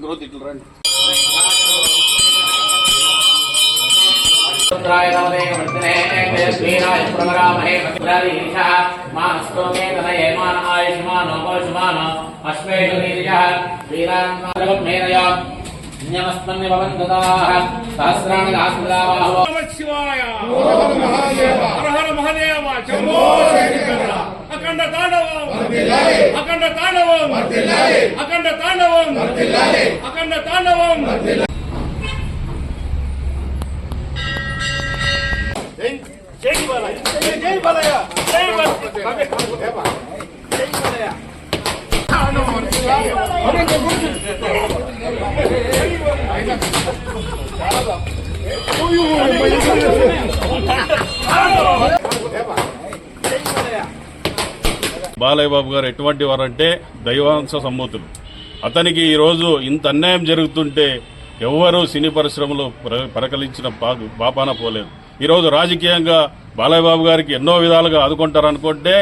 Growth ఇట్లు రండి సహస్రాణి హర హర మహదేవ అఖండ తాండవం. అఖండ తాండవం. అఖండ తాండవం. అఖండ తాండవం. జై బాలయ్య. జై బాలయ్య. జై బాలయ్య. బాలయ్య. బాలయ్య బాబు గారు ఎటువంటి వారంటే దైవాంశ సంబూతులు అతనికి ఈరోజు ఇంత అన్యాయం జరుగుతుంటే ఎవ్వరూ సినీ పరిశ్రమలో ప్ర- పరకలించిన పా- పాపాన పోలేదు. ఈరోజు రాజకీయంగా బాలయ్య బాబు గారికి ఎన్నో విధాలుగా ఆదుకుంటారనుకుంటే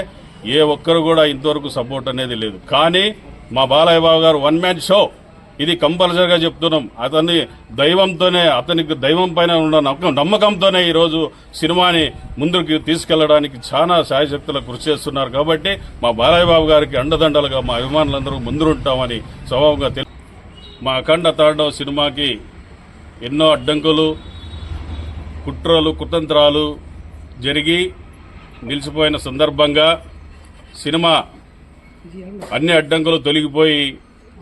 ఏ ఒక్కరు కూడా ఇంతవరకు సపోర్ట్ అనేది లేదు. కానీ మా బాలయ్య బాబు గారు వన్ మ్యాన్ షో ఇది కంపల్సరిగా చెప్తున్నాం. అతన్ని దైవంతోనే అతనికి దైవం పైన ఉన్న నమ్మకం- నమ్మకంతోనే ఈరోజు సినిమాని ముందుకు తీసుకెళ్ళడానికి చాలా సాయశక్తులు కృషి చేస్తున్నారు కాబట్టి మా బాలయ్య బాబు గారికి అండదండలుగా మా అభిమానులందరూ ముందుంటామని స్వభావంగా తెలి మా అఖండ తాండవ సినిమాకి ఎన్నో అడ్డంకులు కుట్రలు కుతంత్రాలు జరిగి నిలిచిపోయిన సందర్భంగా సినిమా అన్ని అడ్డంకులు తొలగిపోయి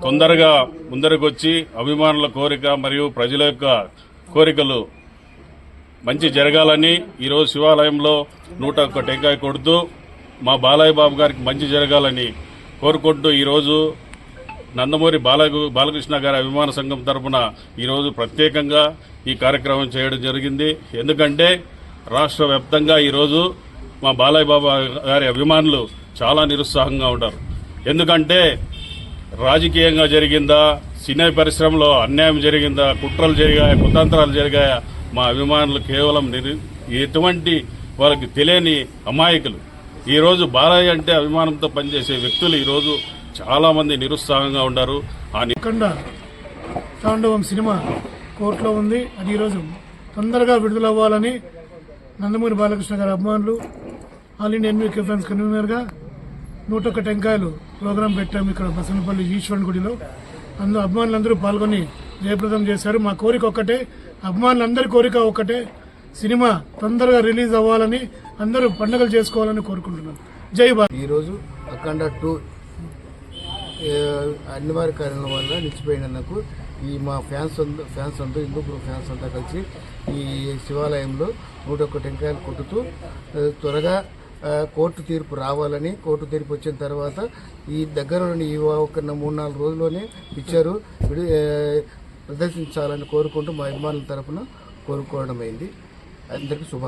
తొందరగా ముందరకొచ్చి అభిమానుల కోరిక మరియు ప్రజల యొక్క కోరికలు మంచి జరగాలని ఈరోజు శివాలయంలో నూట ఒక్క టెంకాయ కొడుతూ మా బాలయ్య బాబు గారికి మంచి జరగాలని కోరుకుంటూ ఈరోజు నందమూరి బాల బాలకృష్ణ గారి అభిమాన సంఘం తరపున ఈరోజు ప్రత్యేకంగా ఈ కార్యక్రమం చేయడం జరిగింది. ఎందుకంటే రాష్ట్ర వ్యాప్తంగా ఈరోజు మా బాలయ్య బాబు గారి అభిమానులు చాలా నిరుత్సాహంగా ఉంటారు. ఎందుకంటే రాజకీయంగా జరిగిందా సినీ పరిశ్రమలో అన్యాయం జరిగిందా కుట్రలు జరిగాయా కుతంత్రాలు జరిగాయా మా అభిమానులు కేవలం ఎటువంటి వాళ్ళకి తెలియని అమాయకులు. ఈరోజు బాలయ్య అంటే అభిమానంతో పనిచేసే వ్యక్తులు ఈరోజు చాలామంది నిరుత్సాహంగా ఉన్నారు ఆ తాండవం సినిమా కోర్టులో ఉంది. అది ఈరోజు తొందరగా విడుదలవ్వాలని నందమూరి బాలకృష్ణ గారి అభిమానులు ఆల్ ఇండియా ఎన్వీ ఫ్రెండ్స్ కన్వీనర్గా నూట ఒక్క టెంకాయలు ప్రోగ్రాం పెట్టాము ఇక్కడ బసనపల్లి ఈశ్వరుని గుడిలో. అందరూ అభిమానులందరూ పాల్గొని జయప్రదం చేశారు. మా కోరిక ఒక్కటే అభిమానులందరి కోరిక ఒక్కటే సినిమా తొందరగా రిలీజ్ అవ్వాలని అందరూ పండుగలు చేసుకోవాలని కోరుకుంటున్నాను జై బా ఈరోజు అఖండ టూ అనివార్య కారణాల వల్ల నిలిచిపోయినందుకు ఈ మా ఫ్యాన్స్ అంద- ఫ్యాన్స్ అంతా గ్రూప్ ఫ్యాన్స్ అంతా కలిసి ఈ శివాలయంలో నూట ఒక్క టెంకాయలు కొట్టుతూ త్వరగా కోర్టు తీర్పు రావాలని కోర్టు తీర్పు వచ్చిన తర్వాత ఈ దగ్గర నుండి ఈ ఒక మూడు నాలుగు రోజుల్లోనే ఇచ్చారు. ప్రదర్శించాలని కోరుకుంటూ మా అభిమానుల తరపున కోరుకోవడం అయింది. అందరికీ శుభ